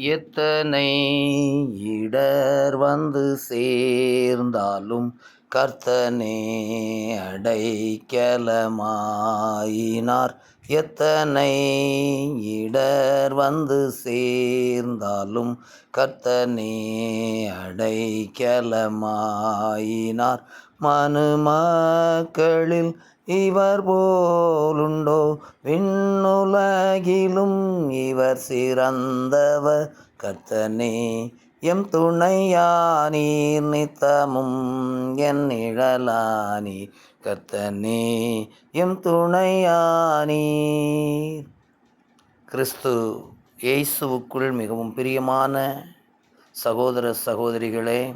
எத்தனை இடர் வந்து சேர்ந்தாலும் கர்த்தனே அடைக்கலமாயினார். எத்தனை இடர் வந்து சேர்ந்தாலும் கர்த்தனே அடைக்கலமாயினார். மனுமக்களில் இவர் போலுண்டோ? விண்ணுலகிலும் இவர் சிறந்தவர். கர்த்தனே எம் துணையானீர் நித்தமும் என் நிழலானி கர்த்தனே எம் துணையானீர். கிறிஸ்து இயேசுவுக்குள் மிகவும் பிரியமான சகோதர சகோதரிகளே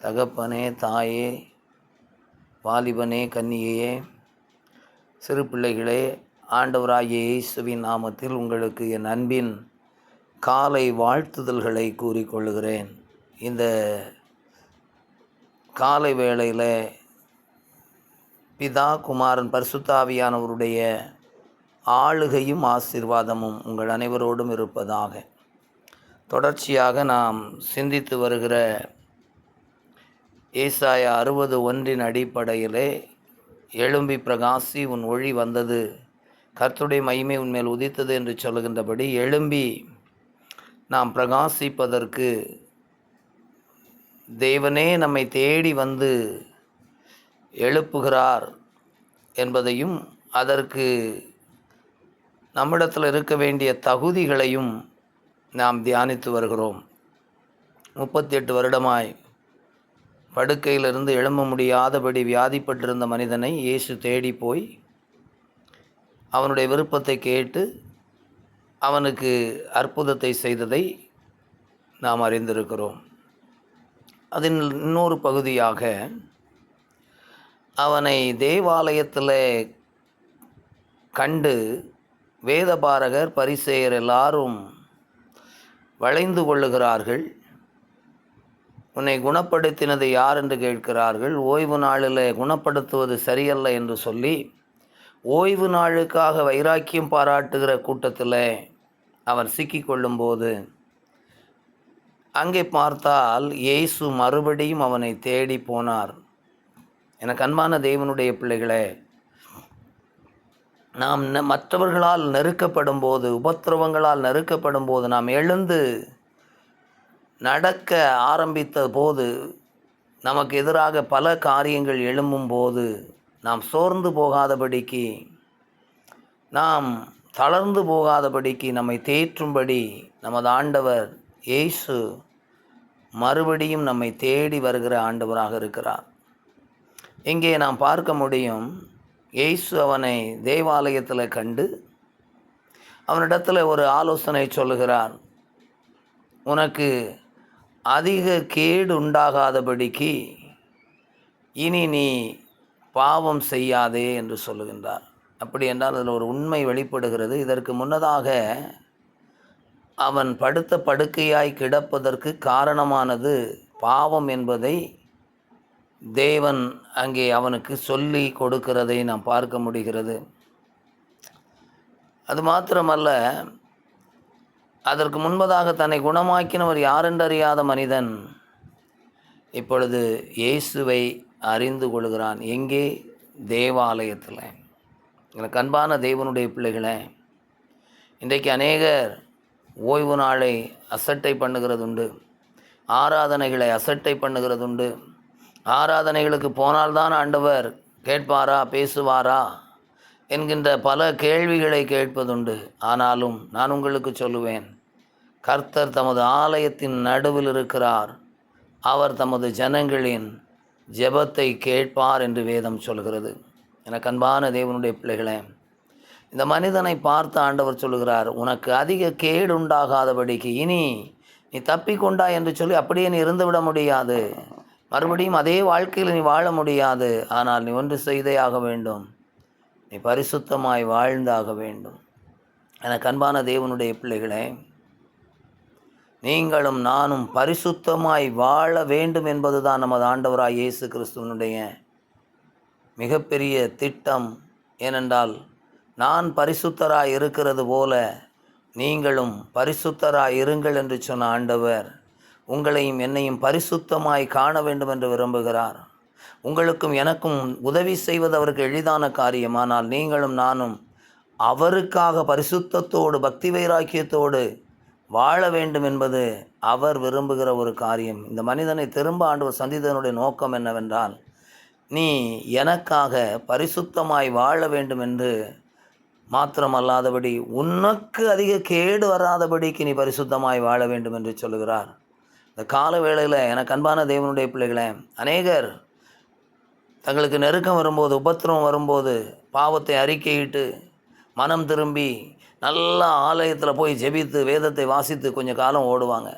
தகப்பனே தாயே வாலிபனே கன்னிகையே சிறு பிள்ளைகளே ஆண்டவராகிய இயேசுவின் நாமத்தில் உங்களுக்கு என் அன்பின் காலை வாழ்த்துதல்களை கூறிக்கொள்கிறேன் இந்த காலை வேளையில் பிதா குமாரன் பரிசுத்தாவியானவருடைய ஆளுகையும் ஆசீர்வாதமும் உங்கள் அனைவரோடும் இருப்பதாக. தொடர்ச்சியாக நாம் சிந்தித்து வருகிற ஏசாய அறுபது ஒன்றின் அடிப்படையிலே எழும்பி பிரகாசி உன் ஒளி வந்தது. கர்த்துடைய மகிமை உன்மேல் உதித்தது என்று சொல்லுகின்றபடி எழும்பி நாம் பிரகாசிப்பதற்கு தேவனே நம்மை தேடி வந்து எழுப்புகிறார் என்பதையும் அதற்கு நம்மிடத்தில் இருக்க வேண்டிய தகுதிகளையும் நாம் தியானித்து வருகிறோம். முப்பத்தி எட்டு வருடமாய் படுக்கையிலிருந்து எழும்ப முடியாதபடி வியாதிப்பட்டிருந்த மனிதனை இயேசு தேடி போய் அவனுடைய விருப்பத்தை கேட்டு அவனுக்கு அற்புதத்தை செய்ததை நாம் அறிந்திருக்கிறோம். அதன் இன்னொரு பகுதியாக அவனை தேவாலயத்தில் கண்டு வேதபாரகர் பரிசெயர் எல்லாரும் வளைந்து கொள்ளுகிறார்கள். உன்னை குணப்படுத்தினது யார் என்று கேட்கிறார்கள்? ஓய்வு நாளில் குணப்படுத்துவது சரியல்ல என்று சொல்லி ஓய்வு நாளுக்காக வைராக்கியம் பாராட்டுகிற கூட்டத்தில் அவன் சிக்கிக்கொள்ளும்போது அங்கே பார்த்தால் இயேசு மறுபடியும் அவனை தேடி போனார். எனக்கு அன்பான தேவனுடைய பிள்ளைகளே நாம் மற்றவர்களால் நெருக்கப்படும் போது உபத்திரவங்களால் நெருக்கப்படும் போது நாம் எழுந்து நடக்க ஆரம்பித்த போது நமக்கு எதிராக பல காரியங்கள் எழும்பும் போது நாம் சோர்ந்து போகாதபடிக்கு நாம் தளர்ந்து போகாதபடிக்கு நம்மை தேற்றும்படி நமது ஆண்டவர் இயேசு மறுபடியும் நம்மை தேடி வருகிற ஆண்டவராக இருக்கிறார். இங்கே நாம் பார்க்க முடியும் இயேசு அவனை தேவாலயத்தில் கண்டு அவனிடத்தில் ஒரு ஆலோசனை சொல்லுகிறார். உனக்கு அதிக கேடு உண்டாகாதபடிக்கு இனி நீ பாவம் செய்யாதே என்று சொல்லுகின்றார். அப்படி என்றால் அதில் ஒரு உண்மை வெளிப்படுகிறது. இதற்கு முன்னதாக அவன் படுத்த படுக்கையாய் கிடப்பதற்கு காரணமானது பாவம் என்பதை தேவன் அங்கே அவனுக்கு சொல்லி கொடுக்கிறதை நாம் பார்க்க முடிகிறது. அது மாத்திரமல்ல அதற்கு முன்பதாக தன்னை குணமாக்கினவர் யாரென்றறியாத மனிதன். இப்பொழுது இயேசுவை அறிந்து கொள்கிறான். எங்கே? தேவாலயத்தில். எனக்கு அன்பான தேவனுடைய பிள்ளைகளை இன்றைக்கு அநேகர் ஓய்வு நாளை அசட்டை பண்ணுகிறதுண்டு. ஆராதனைகளை அசட்டை பண்ணுகிறதுண்டு. ஆராதனைகளுக்கு போனால்தான் ஆண்டவர் கேட்பாரா பேசுவாரா என்கின்ற பல கேள்விகளை கேட்பதுண்டு. ஆனாலும் நான் உங்களுக்கு சொல்லுவேன் கர்த்தர் தமது ஆலயத்தின் நடுவில் இருக்கிறார். அவர் தமது ஜனங்களின் ஜெபத்தை கேட்பார் என்று வேதம் சொல்கிறது. எனக்கு அன்பான தேவனுடைய பிள்ளைகளே இந்த மனிதனை பார்த்து ஆண்டவர் சொல்லுகிறார் உனக்கு அதிக கேடு உண்டாகாதபடிக்கு இனி நீ தப்பிக்கொண்டா என்று சொல்லி அப்படியே நீ இருந்துவிட முடியாது. மறுபடியும் அதே வாழ்க்கையில் நீ வாழ முடியாது. ஆனால் நீ ஒன்று செய்தே ஆக வேண்டும். நீ பரிசுத்தமாய் வாழ்ந்தாக வேண்டும். எனக்கு அன்பான தேவனுடைய பிள்ளைகளே நீங்களும் நானும் பரிசுத்தமாய் வாழ வேண்டும் என்பதுதான் நமது ஆண்டவராய் இயேசு கிறிஸ்துவனுடைய மிகப்பெரிய திட்டம். ஏனென்றால் நான் பரிசுத்தராய் இருக்கிறது போல நீங்களும் பரிசுத்தராய் இருங்கள் என்று சொன்ன ஆண்டவர் உங்களையும் என்னையும் பரிசுத்தமாய் காண வேண்டும் என்று விரும்புகிறார். உங்களுக்கும் எனக்கும் உதவி செய்வது அவருக்கு எளிதான காரியமானால் நீங்களும் நானும் அவருக்காக பரிசுத்தத்தோடு பக்தி வைராக்கியத்தோடு வாழ வேண்டும் என்பது அவர் விரும்புகிற ஒரு காரியம். இந்த மனிதனை திரும்ப ஆண்டவர் சந்தித்தனுடைய நோக்கம் என்னவென்றால் நீ எனக்காக பரிசுத்தமாய் வாழ வேண்டும் என்று மாத்திரமல்லாதபடி உனக்கு அதிக கேடு வராதபடிக்கு நீ பரிசுத்தமாய் வாழ வேண்டும் என்று சொல்லுகிறார். இந்த கால வேளையில் எனக்கு அன்பான தேவனுடைய பிள்ளைகளே அநேகர் தங்களுக்கு நெருக்கம் வரும்போது உபத்திரம் வரும்போது பாவத்தை அறிக்கையிட்டு மனம் திரும்பி நல்லா ஆலயத்தில் போய் ஜெபித்து வேதத்தை வாசித்து கொஞ்சம் காலம் ஓடுவாங்க.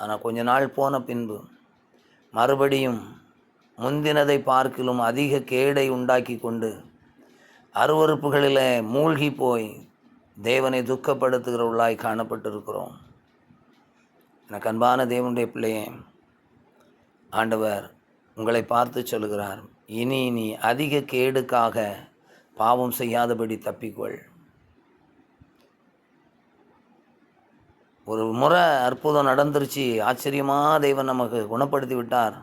ஆனால் கொஞ்ச நாள் போன பின்பு மறுபடியும் முந்தினதை பார்க்கிலும் அதிக கேடை உண்டாக்கி கொண்டு அருவறுப்புகளில் மூழ்கி போய் தேவனை துக்கப்படுத்துகிறவர்களாய் காணப்பட்டிருக்கிறோம். எனக்கு அன்பான தேவனுடைய பிள்ளையே ஆண்டவர் உங்களை பார்த்து சொல்கிறார் இனி நீ அதிக கேடுக்காக பாவம் செய்யாதபடி தப்பிக்கொள். ஒரு முறை அற்புதம் நடந்துருச்சு. ஆச்சரியமாக தெய்வம் நமக்கு குணப்படுத்தி விட்டார்.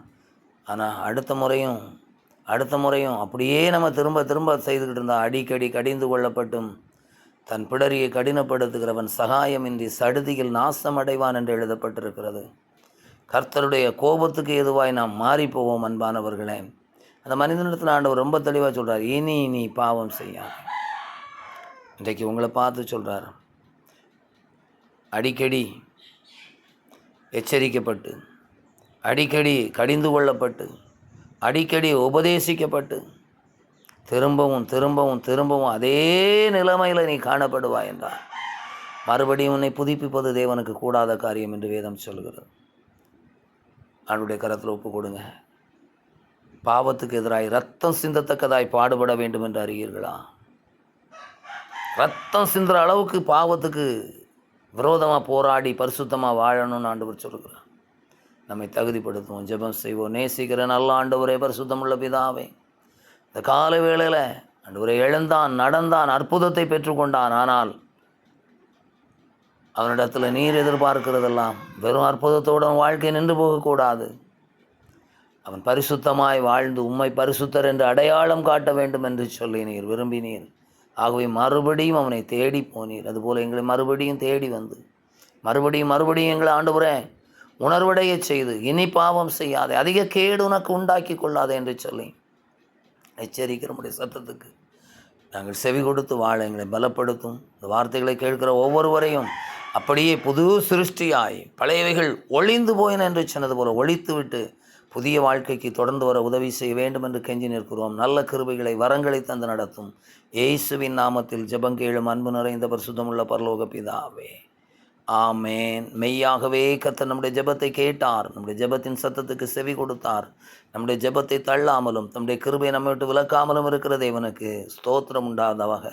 ஆனால் அடுத்த முறையும் அடுத்த முறையும் அப்படியே நம்ம திரும்ப திரும்ப செய்துக்கிட்டு இருந்தால் அடிக்கடி கடிந்து கொள்ளப்பட்டும். தன் பிடரியை கடினப்படுத்துகிறவன் சகாயமின்றி சடுதியில் நாசம் அடைவான் என்று எழுதப்பட்டிருக்கிறது. கர்த்தருடைய கோபத்துக்கு எதுவாய் நாம் மாறி போவோம் அன்பானவர்களே. அந்த மனிதனிடத்தில் ஆண்டவர் ரொம்ப தெளிவாக சொல்கிறார் இனி நீ பாவம் செய்யா இன்றைக்கு உங்களை பார்த்து சொல்கிறார் அடிக்கடி எச்சரிக்கப்பட்டு அடிக்கடி கடிந்து கொள்ளப்பட்டு அடிக்கடி உபதேசிக்கப்பட்டு திரும்பவும் திரும்பவும் திரும்பவும் அதே நிலைமையில் நீ காணப்படுவாய் என்றார். மறுபடியும் உன்னை புதுப்பிப்பது தேவனுக்கு கூடாத காரியம் என்று வேதம் சொல்கிறது அவனுடைய கரத்தில் ஒப்பு கொடுங்க. பாவத்துக்கு எதிராக ரத்தம் சிந்தத்தக்கதாய் பாடுபட வேண்டும் என்று அறியீர்களா? ரத்தம் சிந்துற அளவுக்கு பாவத்துக்கு விரோதமாக போராடி பரிசுத்தமாக வாழணும்னு ஆண்டவர் சொல்கிறார் நம்மை தகுதிப்படுத்துவோம் ஜெபம் செய்வோம். நேசிக்கிற நல்ல ஆண்டவரே பரிசுத்தமுள்ள பிதாவே. இந்த கால வேளையில் ஆண்டவரை எழுந்தான் நடந்தான் அற்புதத்தை பெற்றுக்கொண்டான். ஆனால் அவனிடத்தில் நீர் எதிர்பார்க்கிறதெல்லாம் வெறும் அற்புதத்தோடு வாழ்க்கை நின்று போகக்கூடாது. அவன் பரிசுத்தமாய் வாழ்ந்து உம்மை பரிசுத்தர் என்று அடையாளம் காட்ட வேண்டும் என்று சொல்லி நீர் விரும்பினீர். ஆகவே மறுபடியும் அவனை தேடி போனீர். அதுபோல் எங்களை மறுபடியும் தேடி வந்து மறுபடியும் மறுபடியும் எங்களை ஆண்டவரே உணர்வடைய செய்து இனி பாவம் செய்யாதே அதிக கேடு உனக்கு உண்டாக்கி கொள்ளாதே என்று சொல்லி எச்சரிக்கிற நம்முடைய சத்தத்துக்கு நாங்கள் செவி கொடுத்து வாழ எங்களை பலப்படுத்தும். இந்த வார்த்தைகளை கேட்கிற ஒவ்வொருவரையும் அப்படியே புது சிருஷ்டியாய் பழையவைகள் ஒளிந்து போயின என்று சொன்னது போல ஒழித்து விட்டு புதிய வாழ்க்கைக்கு தொடர்ந்து வர உதவி செய்ய வேண்டும் என்று கெஞ்சி நிற்கிறோம். நல்ல கிருபைகளை வரங்களை தந்து நடத்தும். இயேசுவின் நாமத்தில் ஜபங்கேழும் அன்பு நிறைந்த பரிசுத்தமுள்ள பரலோக பிதாவே. ஆமேன். மெய்யாகவே கர்த்தர் நம்முடைய ஜெபத்தை கேட்டார். நம்முடைய ஜெபத்தின் சத்தத்துக்கு செவி கொடுத்தார். நம்முடைய ஜெபத்தை தள்ளாமலும் நம்முடைய கிருபை நம்ம விட்டு விளக்காமலும் இருக்கிற தேவனுக்கு ஸ்தோத்திரம் உண்டாதவாக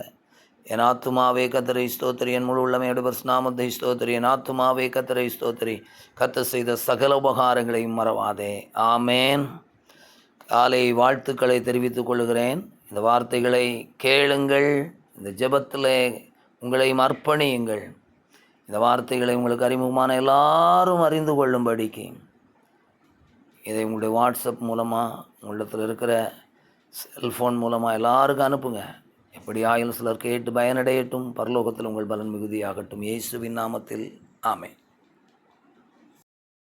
என் ஆத்துமாவே கத்தரை ஸ்தோத்திரி. என் முழு உள்ளமையோடு பரிசுநாமத்தை ஸ்தோத்திரி. என் ஆத்துமாவே கத்தரை ஸ்தோத்திரி. கத்த செய்த சகல உபகாரங்களையும் மறவாதே. ஆமேன். காலை வாழ்த்துக்களை தெரிவித்துக் கொள்கிறேன். இந்த வார்த்தைகளை கேளுங்கள். இந்த ஜெபத்தில் உங்களையும் அர்ப்பணியுங்கள். இந்த வார்த்தைகளை உங்களுக்கு அறிமுகமான எல்லாரும் அறிந்து கொள்ளும்படிக்கு. இதை உங்களுடைய வாட்ஸ்அப் மூலமாக உங்களிடத்தில் இருக்கிற செல்ஃபோன் மூலமாக எல்லாருக்கும் அனுப்புங்க. எப்படி ஆயிலும் சிலர் கேட்டு பயனடையட்டும். பரலோகத்தில் உங்கள் பலன் மிகுதியாகட்டும். இயேசுவின் நாமத்தில். ஆமென்.